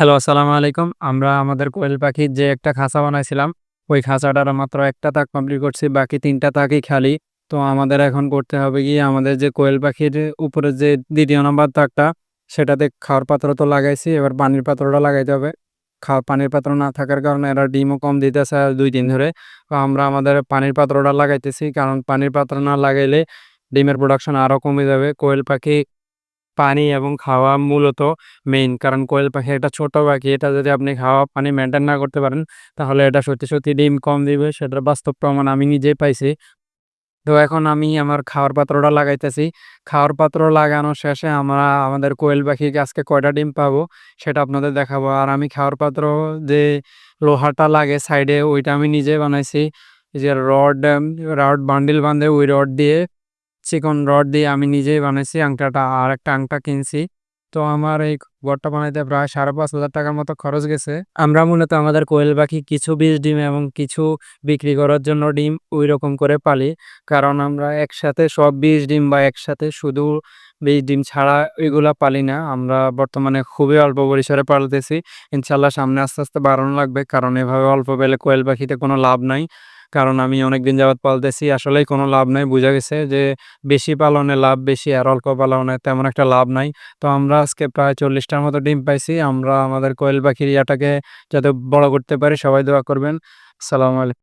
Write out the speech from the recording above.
Hello আসসালামু আলাইকুম। আমরা আমাদের কোয়েল পাখির যে একটা খাঁচা বানাইছিলাম, ওই খাঁচাটার মাত্র একটা তাক কমপ্লিট করছি। বাকি ৩ টা তাকই খালি। তো আমাদের এখন করতে হবে কি আমাদের যে কোয়েল পাখির উপরে যে দ্বিতীয় নাম্বার তাকটা, সেটাতে খাওয়ার পাত্র তো লাগাইছি। এবার পানির পাত্রটা লাগাইতে হবে। খাওয়া পানির পাত্র না থাকার কারণে এরা ডিমও কম দিতেছে দুই দিন ধরে। আমরা আমাদের পানির পাত্রটা লাগাইতেছি। কারণ পানির পাত্র না লাগাইলে ডিমের প্রোডাকশন আরও কমে যাবে। কোয়েল পাখি পানি এবং খাওয়া মূলত মেইন। কারণ কোয়েল পাখি একটা ছোট পাখি। এটা যদি আপনি খাওয়া পানি মেনটেন না করতে পারেন, তাহলে এটা সত্যি, সত্যি ডিম কম দিবে। সেটার বাস্তব প্রমাণ আমি নিজেই পাইছি। তো এখন আমি আমার খাওয়ার পাত্রটা লাগাইতেছি। খাওয়ার পাত্র লাগানো শেষে আমরা আমাদের কোয়েল পাখিকে আজকে কয়টা ডিম পাবো, সেটা আপনাদের দেখাবো। আর আমি খাওয়ার পাত্র যে লোহাটা লাগে সাইডে, ওইটা আমি নিজে বানাইছি। যে রড, রড বান্ডিল বাঁধে ওই রড দিয়ে চিকন রড দিয়ে আমি নিজেই বানাইছি আংটাটা। আর একটা আংটা কিনছি। তো আমার এই ঘরটা বানাইতে প্রায় ৫,৫০০ টাকার মতো খরচ গেছে। আমরা মূলত আমাদের কোয়েল পাখি কিছু বীজ ডিম এবং কিছু বিক্রি করার জন্য ডিম ওই রকম করে পালি। কারণ আমরা একসাথে সব বীজ ডিম বা একসাথে শুধু বীজ ডিম ছাড়া এগুলা পালি না। আমরা বর্তমানে খুবই অল্প পরিসরে পালতেছি। ইনশাল্লাহ সামনে আস্তে, আস্তে বাড়ানো লাগবে। কারণ এভাবে অল্প পেলে কোয়েল পাখিতে কোনো লাভ নাই। কারণ আমি অনেক দিন যাবৎ পালতেছি। আসলেই কোনো লাভ নাই। বোঝা গেছে যে বেশি পালনে লাভ, বেশি আর অল্প পালনে তেমন একটা লাভ নাই। তো আমরা আজকে প্রায় চল্লিশটার মতো ডিম পাইছি। আমরা আমাদের কোয়েল পাখির ইয়াটাকে যাতে বড় করতে পারি, সবাই দোয়া করবেন। সালাম আলাই